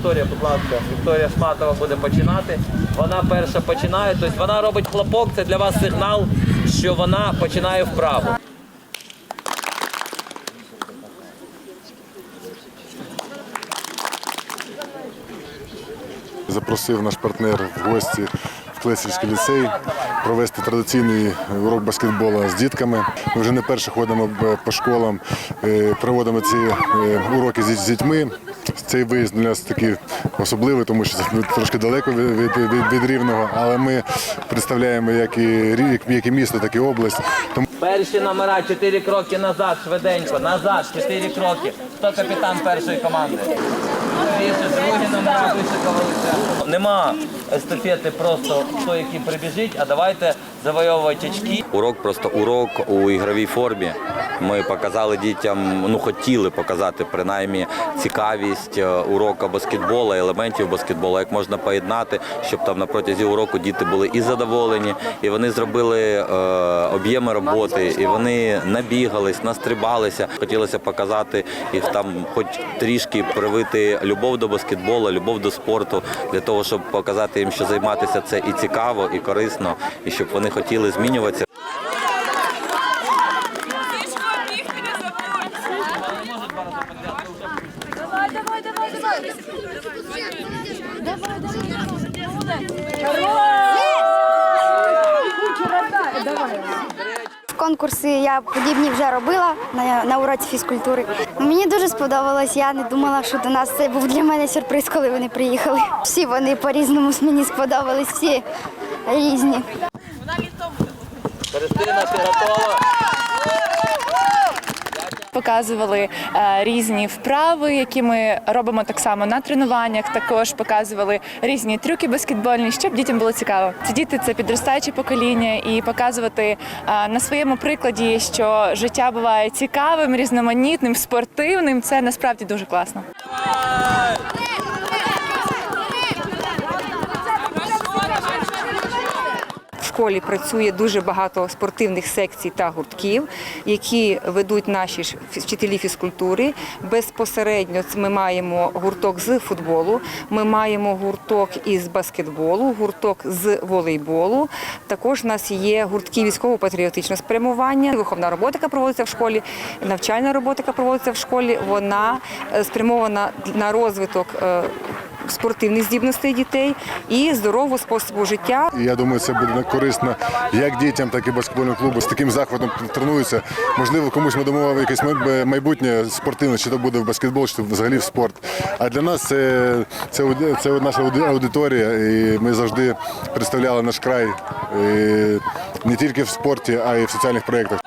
Вікторія, будь ласка, Вікторія Шматова буде починати. Вона перша починає, тобто вона робить хлопок, це для вас сигнал, що вона починає вправу. Запросив наш партнер в гості в Клесівський ліцей провести традиційний урок баскетболу з дітками. Ми вже не перше ходимо по школам, е, проводимо ці е, уроки з дітьми. Цей виїзд для нас такий особливий, тому що це трошки далеко від, від, від, від рівного, але ми представляємо як і, рік, як і місто, так і область. Тому Перші номера, чотири кроки назад, швиденько, назад, чотири кроки. Хто капітан першої команди? Нема естафети просто хто який прибіжить, а давайте завойовувати очки. Урок просто урок у ігровій формі. Ми показали дітям, ну хотіли показати принаймні цікавість е, урока баскетболу, елементів баскетболу, як можна поєднати, щоб там на протязі уроку діти були і задоволені, і вони зробили е, об'єми роботи, і вони набігались, настрибалися. Хотілося показати їх там, хоч трішки привити любов до баскетболу, любов до спорту, для того, щоб показати їм, що займатися це і цікаво, і корисно, і щоб вони хотіли змінюватися. Давай, давай, давай, давай. Давай, давай, давай. Конкурси я подібні вже робила на, на уроці фізкультури. Мені дуже сподобалось. Я не думала, що до нас це був для мене сюрприз, коли вони приїхали. Всі вони по-різному мені сподобались, всі різні. Христина, ти готова? Показували е, різні вправи, які ми робимо так само на тренуваннях. Також показували різні трюки баскетбольні, щоб дітям було цікаво. Ці діти це підростаюче покоління, і показувати е, на своєму прикладі, що життя буває цікавим, різноманітним, спортивним. Це насправді дуже класно. В школі працює дуже багато спортивних секцій та гуртків, які ведуть наші вчителі фізкультури. Безпосередньо ми маємо гурток з футболу, ми маємо гурток із баскетболу, гурток з волейболу. Також у нас є гуртки військово-патріотичного спрямування. Виховна робота, проводиться в школі, навчальна робота, проводиться в школі, вона е, спрямована на розвиток. Е, Спортивних здібностей дітей і здорового способу життя. Я думаю, це буде корисно як дітям, так і баскетбольному клубу. З таким захватом тренуються. Можливо, комусь ми домовили якесь майбутнє спортивне, чи то буде в баскетбол, чи взагалі в спорт. А для нас це, це, це наша аудиторія, і ми завжди представляли наш край і не тільки в спорті, а й в соціальних проєктах.